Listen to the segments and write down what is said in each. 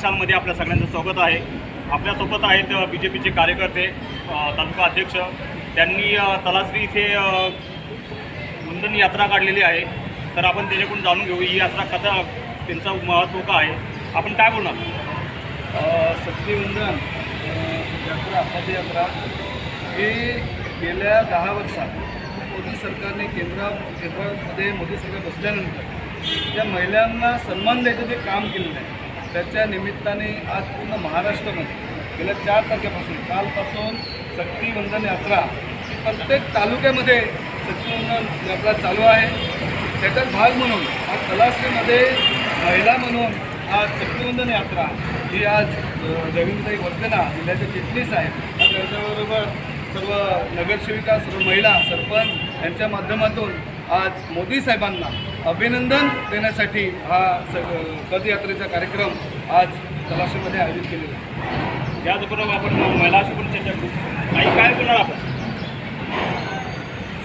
मशालमध्ये आपल्या सगळ्यांचं स्वागत आहे. आपल्यासोबत आहेत बी जे पीचे कार्यकर्ते तालुका अध्यक्ष. त्यांनी तलासरी इथे अ, मुंडन यात्रा काढलेली आहे. तर आपण त्याच्याकडून जाणून घेऊ. ही यात्रा कथा त्यांचं महत्त्व का आहे? आपण काय बोलणार? शक्तिवंदन यात्रा पदयात्रा ही गेल्या दहा वर्षात मोदी सरकारने केंद्रा केंद्रामध्ये मोदी सरकार बसल्यानंतर त्या महिलांना सन्मान द्यायचं जे काम केलेलं आहे. त्याच्या निमित्ताने आज पूर्ण महाराष्ट्रामध्ये गेल्या चार तारखेपासून कालपासून शक्तिवंदन यात्रा ही प्रत्येक तालुक्यामध्ये शक्तिवंदन यात्रा चालू आहे. त्याच्यात भाग म्हणून आज तलासरीमध्ये महिला म्हणून आज शक्तिवंदन यात्रा ही आज रवींद्रताई वर्धना जिल्ह्याचे चिटणीस आहेत. आणि त्याच्याबरोबर सर्व नगरसेविका सर्व महिला सरपंच यांच्या माध्यमातून आज मोदी साहेबांना अभिनंदन देण्यासाठी हा स पदयात्रेचा कार्यक्रम आज तलाशीमध्ये आयोजित केलेला आहे. याचबरोबर आपण महिलाशी पण चर्चा करू काही काय बोलणार आपण?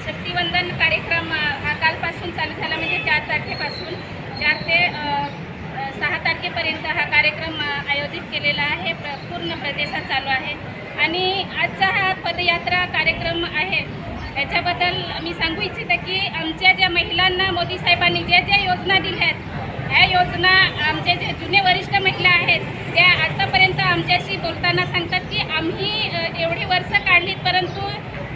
शक्तिवंदन कार्यक्रम हा कालपासून चालू झाला म्हणजे चार तारखेपासून. चार ते सहा तारखेपर्यंत हा कार्यक्रम आयोजित केलेला आहे. प्र पूर्ण प्रदेशात चालू आहे. आणि आजचा हा पदयात्रा कार्यक्रम आहे याच्याबद्दल मी सांगू इच्छिते की आमच्या ज्या महिलांना मोदी साहेबांनी ज्या ज्या योजना दिल्या आहेत ह्या योजना आमचे जे जुने वरिष्ठ महिला आहेत त्या आतापर्यंत आमच्याशी बोलताना सांगतात की आम्ही एवढी वर्ष काढलीत परंतु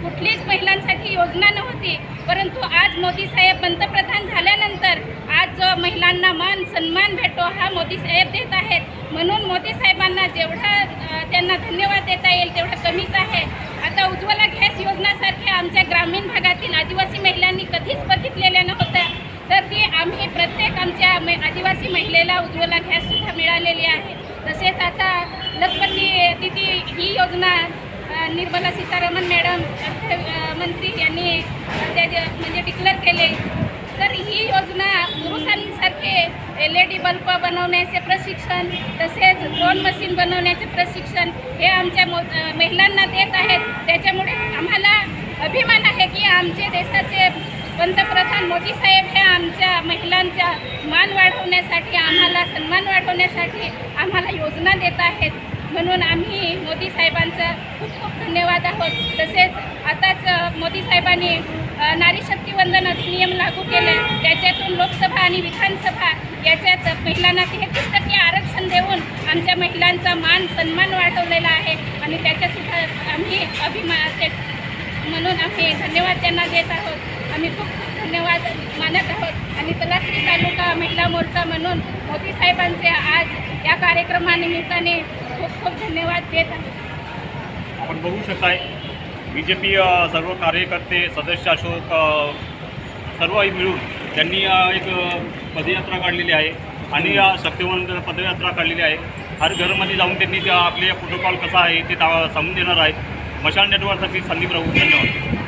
कुठलीच महिलांसाठी योजना नव्हती. परंतु आज मोदी साहेब पंतप्रधान झाल्यानंतर आज जो महिलांना मान सन्मान भेटो हा मोदी साहेब देत आहेत. म्हणून मोदी साहेबांना जेवढा त्यांना धन्यवाद देता येईल तेवढं कमीच आहे. आता उज्ज्वला आमच्या ग्रामीण भागातील आदिवासी महिलांनी कधीच बघितलेल्या नव्हत्या. तर ती आम्ही प्रत्येक आमच्या आदिवासी महिलेला उज्ज्वला गॅससुद्धा मिळालेली आहे. तसेच आता लखपती तिथी ही योजना निर्मला सीतारामन मॅडम अर्थ मंत्री यांनी त्या म्हणजे डिक्लेअर केले. तर ही योजना पुरुषांसारखे एल ई डी बल्ब बनवण्याचे प्रशिक्षण तसेच ड्रोन मशीन बनवण्याचे प्रशिक्षण हे आमच्या मो महिलांना देत आहेत. त्याच्यामुळे आम्हाला अभिमान आहे की आमचे देशाचे पंतप्रधान मोदी साहेब हे आमच्या महिलांच्या मान वाढवण्यासाठी आम्हाला सन्मान वाढवण्यासाठी आम्हाला योजना देत आहेत. म्हणून आम्ही मोदी साहेबांचा खूप खूप धन्यवाद आहोत. तसेच आताच मोदी साहेबांनी नारी शक्ती वंदन अधिनियम लागू केले त्याच्यातून लोकसभा आणि विधानसभा याच्यात महिलांना तेहतीस टक्के आरक्षण देऊन आमच्या महिलांचा मान सन्मान वाढवलेला आहे. आणि त्याच्यासुद्धा आम्ही अभिमान म्हणून आम्ही धन्यवाद त्यांना देत आहोत. आम्ही खूप खूप धन्यवाद मानत आहोत. आणि तलासरी तालुका महिला मोर्चा म्हणून मोदी साहेबांचे आज या कार्यक्रमानिमित्ताने खूप खूप धन्यवाद देत आहोत. आपण बघू शकताय बी जे पी सर्व कार्यकर्ते सदस्य अशोक सर्व मिळून त्यांनी एक पदयात्रा काढलेली आहे. आणि शक्तिवंत पदयात्रा काढलेली आहे. हर घरमध्ये जाऊन त्यांनी आपले प्रोटोकॉल कसा आहे ते सांगून देणार आहेत मशाल नेटवर्कसाठी संदीप राहू धन्यवाद.